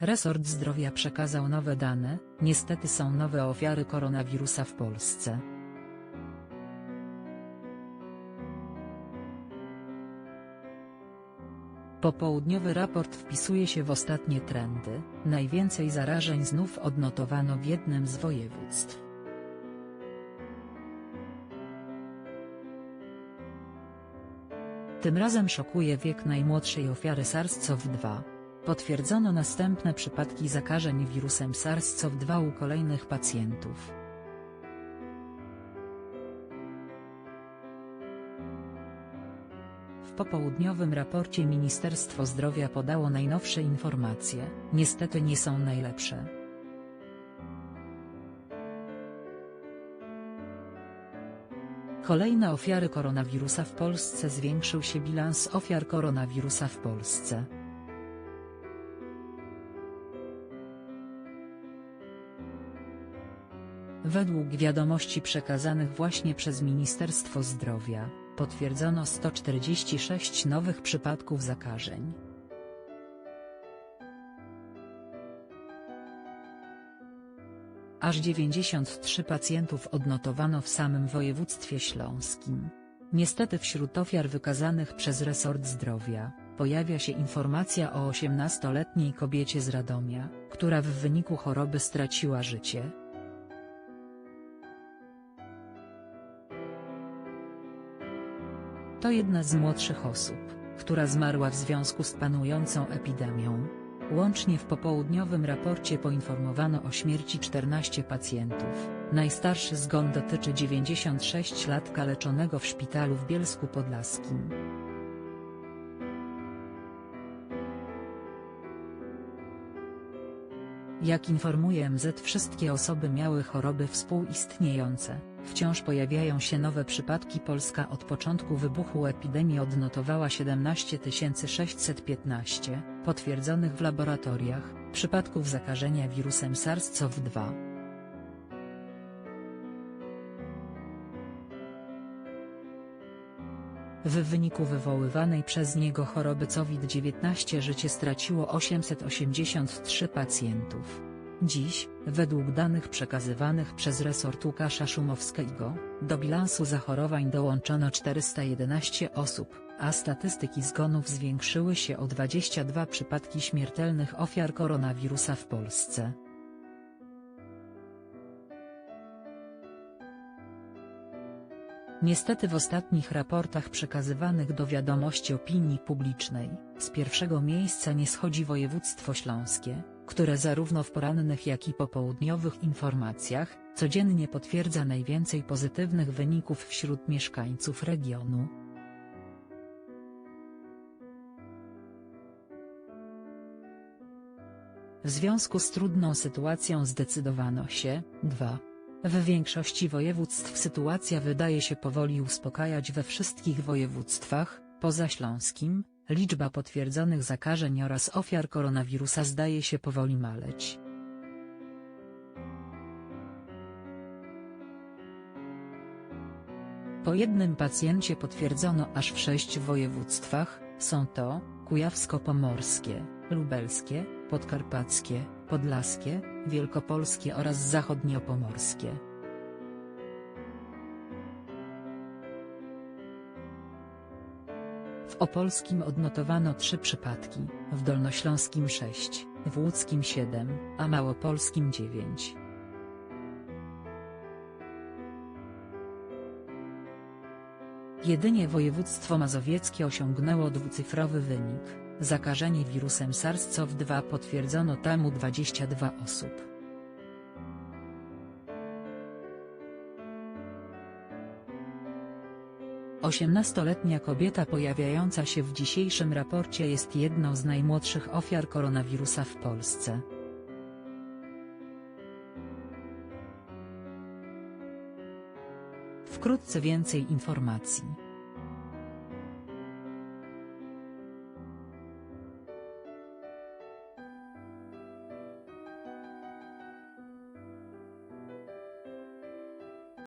Resort Zdrowia przekazał nowe dane, niestety są nowe ofiary koronawirusa w Polsce. Popołudniowy raport wpisuje się w ostatnie trendy, najwięcej zarażeń znów odnotowano w jednym z województw. Tym razem szokuje wiek najmłodszej ofiary SARS-CoV-2. Potwierdzono następne przypadki zakażeń wirusem SARS-CoV-2 u kolejnych pacjentów. W popołudniowym raporcie Ministerstwo Zdrowia podało najnowsze informacje, niestety nie są najlepsze. Kolejne ofiary koronawirusa w Polsce zwiększył się bilans ofiar koronawirusa w Polsce. Według wiadomości przekazanych właśnie przez Ministerstwo Zdrowia, potwierdzono 146 nowych przypadków zakażeń. Aż 93 pacjentów odnotowano w samym województwie śląskim. Niestety wśród ofiar wykazanych przez resort zdrowia, pojawia się informacja o 18-letniej kobiecie z Radomia, która w wyniku choroby straciła życie. To jedna z młodszych osób, która zmarła w związku z panującą epidemią. Łącznie w popołudniowym raporcie poinformowano o śmierci 14 pacjentów. Najstarszy zgon dotyczy 96 latka leczonego w szpitalu w Bielsku Podlaskim. Jak informuje MZ wszystkie osoby miały choroby współistniejące. Wciąż pojawiają się nowe przypadki Polska od początku wybuchu epidemii odnotowała 17 615, potwierdzonych w laboratoriach, przypadków zakażenia wirusem SARS-CoV-2. W wyniku wywoływanej przez niego choroby COVID-19 życie straciło 883 pacjentów. Dziś, według danych przekazywanych przez resort Łukasza Szumowskiego, do bilansu zachorowań dołączono 411 osób, a statystyki zgonów zwiększyły się o 22 przypadki śmiertelnych ofiar koronawirusa w Polsce. Niestety w ostatnich raportach przekazywanych do wiadomości opinii publicznej, z pierwszego miejsca nie schodzi województwo śląskie, które zarówno w porannych jak i popołudniowych informacjach, codziennie potwierdza najwięcej pozytywnych wyników wśród mieszkańców regionu. W związku z trudną sytuacją zdecydowano się, 2. W większości województw sytuacja wydaje się powoli uspokajać we wszystkich województwach, poza Śląskim, liczba potwierdzonych zakażeń oraz ofiar koronawirusa zdaje się powoli maleć. Po jednym pacjencie potwierdzono aż w sześć województwach, są to, kujawsko-pomorskie, lubelskie, podkarpackie, podlaskie, wielkopolskie oraz zachodniopomorskie. Opolskim odnotowano trzy przypadki, w Dolnośląskim 6, w Łódzkim 7, a Małopolskim 9. Jedynie województwo mazowieckie osiągnęło dwucyfrowy wynik, zakażenie wirusem SARS-CoV-2 potwierdzono tam u 22 osób. Osiemnastoletnia kobieta pojawiająca się w dzisiejszym raporcie jest jedną z najmłodszych ofiar koronawirusa w Polsce. Wkrótce więcej informacji.